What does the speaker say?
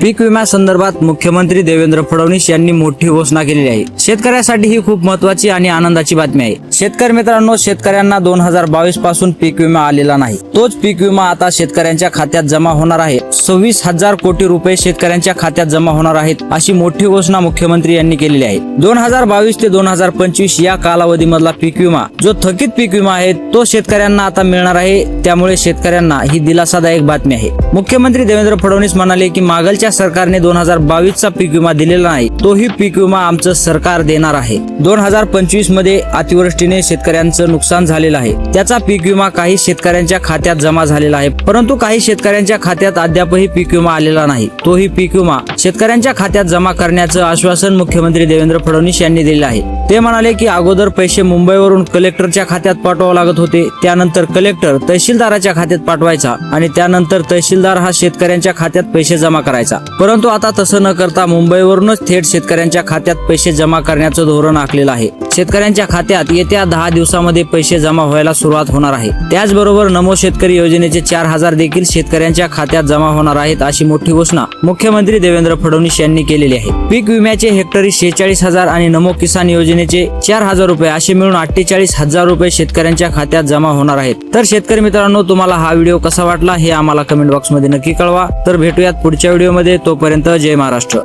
पीक विम्यासंदर्भात मुख्यमंत्री देवेंद्र फडणवीस यांनी मोठी घोषणा केलेली आहे. शेतकऱ्यासाठी ही खूप महत्वाची आणि आनंदाची बातमी आहे. शेतकरी मित्रांनो शेतकऱ्यांना दोन हजार बावीसपासून पीक विमा आलेला नाही. तोच पीक विमा आता शेतकऱ्यांच्या खात्यात जमा होणार आहे. सव्वीस हजार कोटी रुपये शेतकऱ्यांच्या खात्यात जमा होणार आहेत अशी मोठी घोषणा मुख्यमंत्री यांनी केलेली आहे. दोन हजार बावीस ते दोन हजार पंचवीस या कालावधीमधला पीक विमा जो थकीत पीक विमा आहे तो शेतकऱ्यांना आता मिळणार आहे. त्यामुळे शेतकऱ्यांना ही दिलासादायक बातमी आहे. मुख्यमंत्री देवेंद्र फडणवीस म्हणाले की मागलच्या सरकारने दोन हजार बावीस चा पीक विमा दिलेला नाही तोही पीक विमा आमचं सरकार देणार आहे. दोन हजार पंचवीसमध्ये अतिवृष्टीने शेतकऱ्यांचं नुकसान झालेलं आहे. त्याचा पीक विमा काही शेतकऱ्यांच्या खात्यात जमा झालेला आहे परंतु काही शेतकऱ्यांच्या खात्यात अद्यापही पीक विमा आलेला नाही. तोही पीक विमा शेतकऱ्यांच्या खात्यात जमा करण्याचं आश्वासन मुख्यमंत्री देवेंद्र फडणवीस यांनी दिले आहे. ते म्हणाले की अगोदर पैसे मुंबईवरून कलेक्टरच्या खात्यात पाठवावं लागत होते. त्यानंतर कलेक्टर तहसीलदाराच्या खात्यात पाठवायचा आणि त्यानंतर तहसीलदार हा शेतकऱ्यांच्या खात्यात पैसे जमा करायचा. परंतु आता तसं न करता मुंबईवरूनच थेट शेतकऱ्यांच्या खात्यात पैसे जमा करण्याचं धोरण आखलेलं आहे. शेतकऱ्यांच्या खात्यात येत्या दहा दिवसामध्ये पैसे जमा व्हायला सुरुवात होणार आहे. त्याचबरोबर नमो शेतकरी योजनेचे चार हजार देखील शेतकऱ्यांच्या खात्यात जमा होणार आहेत अशी मोठी घोषणा मुख्यमंत्री देवेंद्र फडणवीस यांनी केलेली आहे. पीक विम्याचे हेक्टरी शेहेचाळीस हजार आणि नमो किसान योजनेचे चार हजार रुपये असे मिळून अठ्ठेचाळीस हजार रुपये शेतकऱ्यांच्या खात्यात जमा होणार आहेत. तर शेतकरी मित्रांनो तुम्हाला हा व्हिडिओ कसा वाटला हे आम्हाला कमेंट बॉक्समध्ये नक्की कळवा. तर भेटूयात पुढच्या व्हिडिओमध्ये. तोपर्यंत जय महाराष्ट्र.